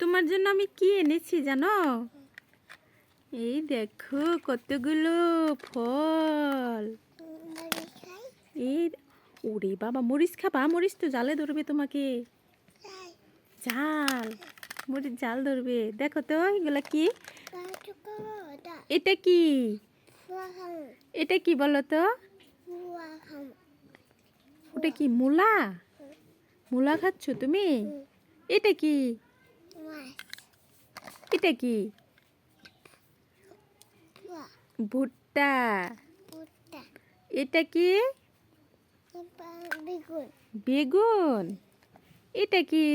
তোমার জন্য আমি কি এনেছি জানো? এই দেখো কতগুলো ফল। এই ওরে বাবা, মরিচ খাবা? মরিচ তো জালে ধরবে তোমাকে। জাল। মরিচ জাল ধরবে। দেখো তো, এগুলা কি? এটা কি? এটা কি বলো তো? ওটা কি মূলা? মূলা খাচ্ছ তুমি? এটা কি? এটা কি? ভুট্টা। এটা কি? বেগুন। বেগুন। এটা কি?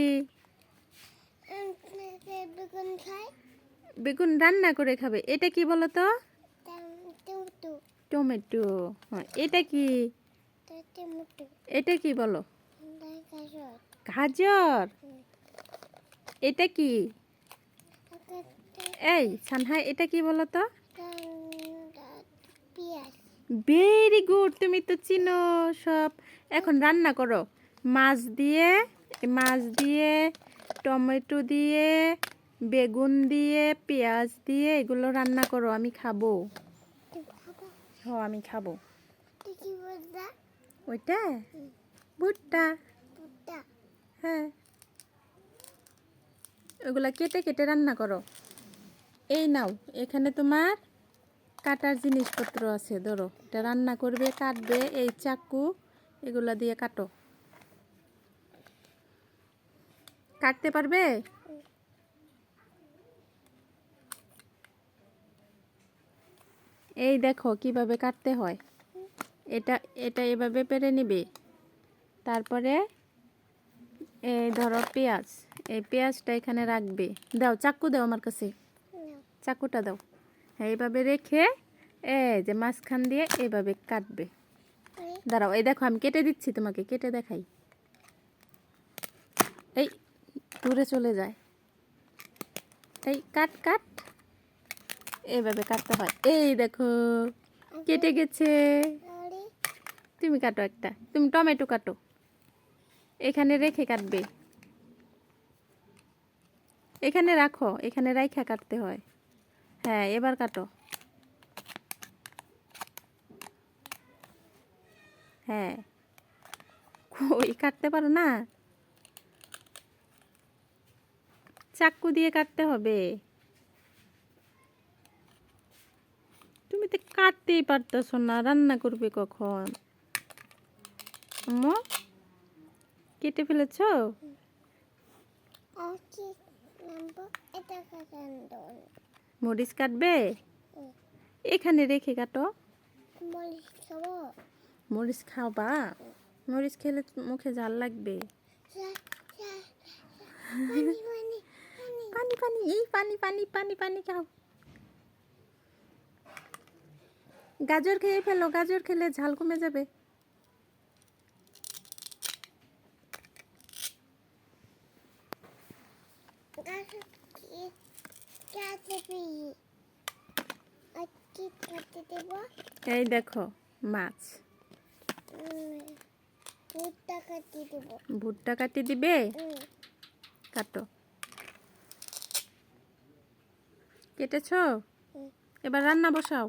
বেগুন রান্না করে খাবে। এটা কি বলো তো টমেটো। হ্যাঁ এটা কি? এটা কি বলো? গাজর। গাজর। এটা কি? এই সানহাই এটা কি বলো তো ভেরি গুড তুমি তো চিনো সব। এখন রান্না করো। মাছ দিয়ে মাছ দিয়ে টমেটো দিয়ে বেগুন দিয়ে পেঁয়াজ দিয়ে এগুলো রান্না করো আমি খাব। হ আমি খাব। ওইটা? ভুট্টা পুটা হ্যাঁ ওগুলা কেটে কেটে রান্না করো। এই নাও, এখানে তোমার কাটার জিনিসপত্র আছে, ধরো। এটা রান্না করবে, কাটবে, এই চাকু, এগুলা দিয়ে কাটো। কাটতে পারবে? এই দেখো কীভাবে কাটতে হয়। এটা এটা এভাবে পেরে নিবে। তারপরে এই ধরো পেঁয়াজ। এই পেঁয়াজটা এখানে রাখবে। দাও চাকু দাও আমার কাছে। চাকুটা দাও। হ্যাঁ এইভাবে রেখে এ যে মাঝখান দিয়ে এইভাবে কাটবে। দাঁড়াও এই দেখো আমি কেটে দিচ্ছি তোমাকে কেটে দেখাই। এই দূরে চলে যায়। এই কাট কাট। এইভাবে কাটতে হয়। এই দেখো কেটে গেছে। তুমি কাটো একটা। তুমি টমেটো কাটো। এখানে রেখে কাটবে। এখানে রাখো, এখানে রাইখা কাটতে হয়। হ্যাঁ এবার কাটো। হ্যাঁ। ওই কাটতে পারো না? চাকু দিয়ে কাটতে হবে। তুমি তো কাটতেই পারতেছো না, রান্না করবে কখন? কেটে ফেলেছো? মরিচ কাটবে। এখানে রেখে কাটো। মরিচ খাব? মরিচ খেলে মুখে ঝাল লাগবে। পানি পানি এই পানি পানি পানি পানি খাও। গাজর খেয়ে ফেলো গাজর খেলে ঝাল কমে যাবে গাছ কি কাটে পেয়ে আর কি কাটতে দেবো এই দেখো মাছ। দেবো ভুট্টা কাটি দিবে? কাটো। কেটেছো। এবার রান্না বসাও।